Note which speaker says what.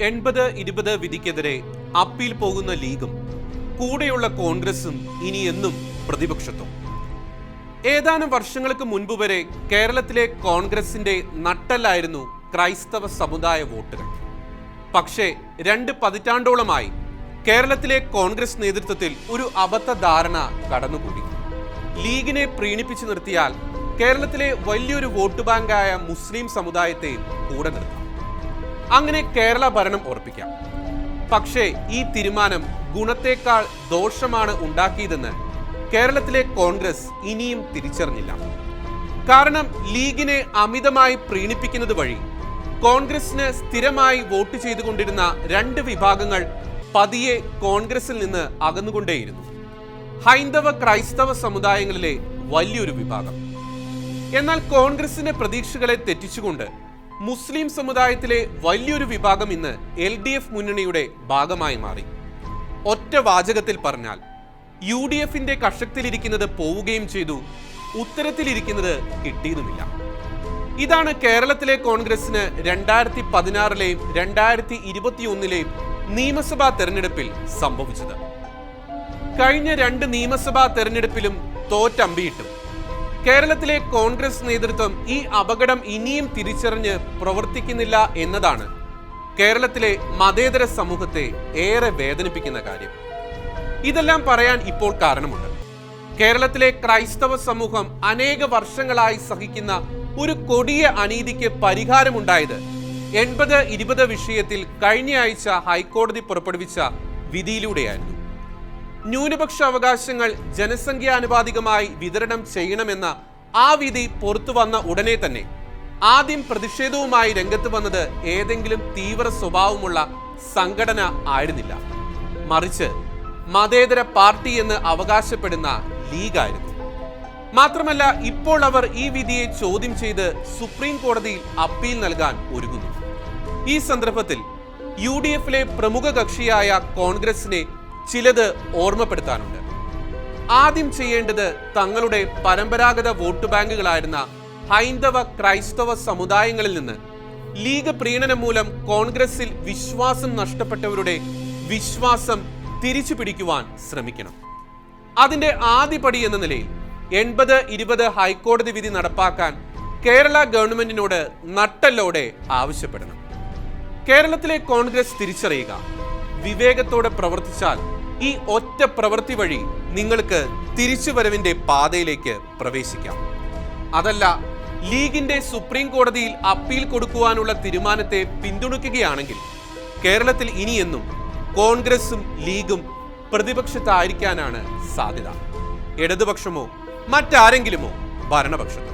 Speaker 1: എൺപത് ഇരുപത് വിധിക്കെതിരെ അപ്പീൽ പോകുന്ന ലീഗും കൂടെയുള്ള കോൺഗ്രസും ഇനി എന്നും പ്രതിപക്ഷത്തും. ഏതാനും വർഷങ്ങൾക്ക് മുൻപ് വരെ കേരളത്തിലെ കോൺഗ്രസിന്റെ നട്ടല്ലായിരുന്നു ക്രൈസ്തവ സമുദായ വോട്ടുകൾ. പക്ഷേ രണ്ട് പതിറ്റാണ്ടോളമായി കേരളത്തിലെ കോൺഗ്രസ് നേതൃത്വത്തിൽ ഒരു അബദ്ധ ധാരണ കടന്നുകൂടി. ലീഗിനെ പ്രീണിപ്പിച്ചു നിർത്തിയാൽ കേരളത്തിലെ വലിയൊരു വോട്ട് ബാങ്കായ മുസ്ലിം സമുദായത്തെയും കൂടെ നിർത്താം. അങ്ങനെ കേരള ഭരണം ഉറപ്പിക്കാം. പക്ഷേ ഈ തീരുമാനം ഗുണത്തേക്കാൾ ദോഷമാണ് ഉണ്ടാക്കിയതെന്ന് കേരളത്തിലെ കോൺഗ്രസ് ഇനിയും തിരിച്ചറിഞ്ഞില്ല. കാരണം ലീഗിനെ അമിതമായി പ്രീണിപ്പിക്കുന്നത് വഴി കോൺഗ്രസിന് സ്ഥിരമായി വോട്ട് ചെയ്തുകൊണ്ടിരുന്ന രണ്ട് വിഭാഗങ്ങൾ പതിയെ കോൺഗ്രസിൽ നിന്ന് അകന്നുകൊണ്ടേയിരുന്നു. ഹൈന്ദവ ക്രൈസ്തവ സമുദായങ്ങളിലെ വലിയൊരു വിഭാഗം. എന്നാൽ കോൺഗ്രസിന്റെ പ്രതീക്ഷകളെ തെറ്റിച്ചുകൊണ്ട് മുസ്ലിം സമുദായത്തിലെ വലിയൊരു വിഭാഗം ഇന്ന് എൽ ഡി എഫ് മുന്നണിയുടെ ഭാഗമായി മാറി. ഒറ്റ വാചകത്തിൽ പറഞ്ഞാൽ യു ഡി എഫിന്റെ കഷത്തിലിരിക്കുന്നത് പോവുകയും ചെയ്തു ഉത്തരത്തിലിരിക്കുന്നത് കിട്ടിയതുമില്ല. ഇതാണ് കേരളത്തിലെ കോൺഗ്രസിന് രണ്ടായിരത്തി പതിനാറിലെയും രണ്ടായിരത്തി ഇരുപത്തിയൊന്നിലെയും നിയമസഭാ തെരഞ്ഞെടുപ്പിൽ സംഭവിച്ചത്. കഴിഞ്ഞ രണ്ട് നിയമസഭാ തെരഞ്ഞെടുപ്പിലും തോറ്റമ്പിയിട്ടും. കേരളത്തിലെ കോൺഗ്രസ് നേതൃത്വം ഈ അപകടം ഇനിയും തിരിച്ചറിഞ്ഞ് പ്രവർത്തിക്കുന്നില്ല എന്നതാണ് കേരളത്തിലെ മതേതര സമൂഹത്തെ ഏറെ വേദനിപ്പിക്കുന്ന കാര്യം. ഇതെല്ലാം പറയാൻ ഇപ്പോൾ കാരണമുണ്ട്. കേരളത്തിലെ ക്രൈസ്തവ സമൂഹം അനേക വർഷങ്ങളായി സഹിക്കുന്ന ഒരു കൊടിയ അനീതിക്ക് പരിഹാരമുണ്ടായത് എൺപത് ഇരുപത് വിഷയത്തിൽ കഴിഞ്ഞയാഴ്ച ഹൈക്കോടതി പുറപ്പെടുവിച്ച വിധിയിലൂടെയായിരുന്നു. ന്യൂനപക്ഷ അവകാശങ്ങൾ ജനസംഖ്യാനുപാതികമായി വിതരണം ചെയ്യണമെന്ന ആ വിധി പുറത്തു വന്ന ഉടനെ തന്നെ ആദ്യം പ്രതിഷേധവുമായി രംഗത്ത് വന്നത് ഏതെങ്കിലും തീവ്ര സ്വഭാവമുള്ള സംഘടന ആയിരുന്നില്ല. മറിച്ച് മതേതര പാർട്ടി എന്ന് അവകാശപ്പെടുന്ന ലീഗായിരുന്നു. മാത്രമല്ല ഇപ്പോൾ അവർ ഈ വിധിയെ ചോദ്യം ചെയ്ത് സുപ്രീം കോടതിയിൽ അപ്പീൽ നൽകാൻ ഒരുങ്ങുന്നു. ഈ സന്ദർഭത്തിൽ യു ഡി എഫിലെ പ്രമുഖ കക്ഷിയായ കോൺഗ്രസിനെ ചിലത് ഓർമ്മപ്പെടുത്താനുണ്ട്. ആദ്യം ചെയ്യേണ്ടത് തങ്ങളുടെ പരമ്പരാഗത വോട്ട് ബാങ്കുകളായിരുന്ന ഹൈന്ദവ ക്രൈസ്തവ സമുദായങ്ങളിൽ നിന്ന് ലീഗ് പ്രീണനം മൂലം കോൺഗ്രസിൽ വിശ്വാസം നഷ്ടപ്പെട്ടവരുടെ വിശ്വാസം തിരിച്ചു പിടിക്കുവാൻ ശ്രമിക്കണം. അതിന്റെ ആദ്യപടി എന്ന നിലയിൽ എൺപത് ഇരുപത് ഹൈക്കോടതി വിധി നടപ്പാക്കാൻ കേരള ഗവൺമെന്റിനോട് നട്ടല്ലോടെ ആവശ്യപ്പെടണം. കേരളത്തിലെ കോൺഗ്രസ് തിരിച്ചറിയുക വിവേകത്തോടെ പ്രവർത്തിച്ചാൽ ഈ ഒറ്റ പ്രവൃത്തി വഴി നിങ്ങൾക്ക് തിരിച്ചുവരവിന്റെ പാതയിലേക്ക് പ്രവേശിക്കാം. അതല്ല ലീഗിന്റെ സുപ്രീം കോടതിയിൽ അപ്പീൽ കൊടുക്കുവാനുള്ള തീരുമാനത്തെ പിന്തുണയ്ക്കുകയാണെങ്കിൽ കേരളത്തിൽ ഇനിയെന്നും കോൺഗ്രസും ലീഗും പ്രതിപക്ഷത്തായിരിക്കാനാണ് സാധ്യത. ഇടതുപക്ഷമോ മറ്റാരെങ്കിലുമോ ഭരണപക്ഷത്തോ.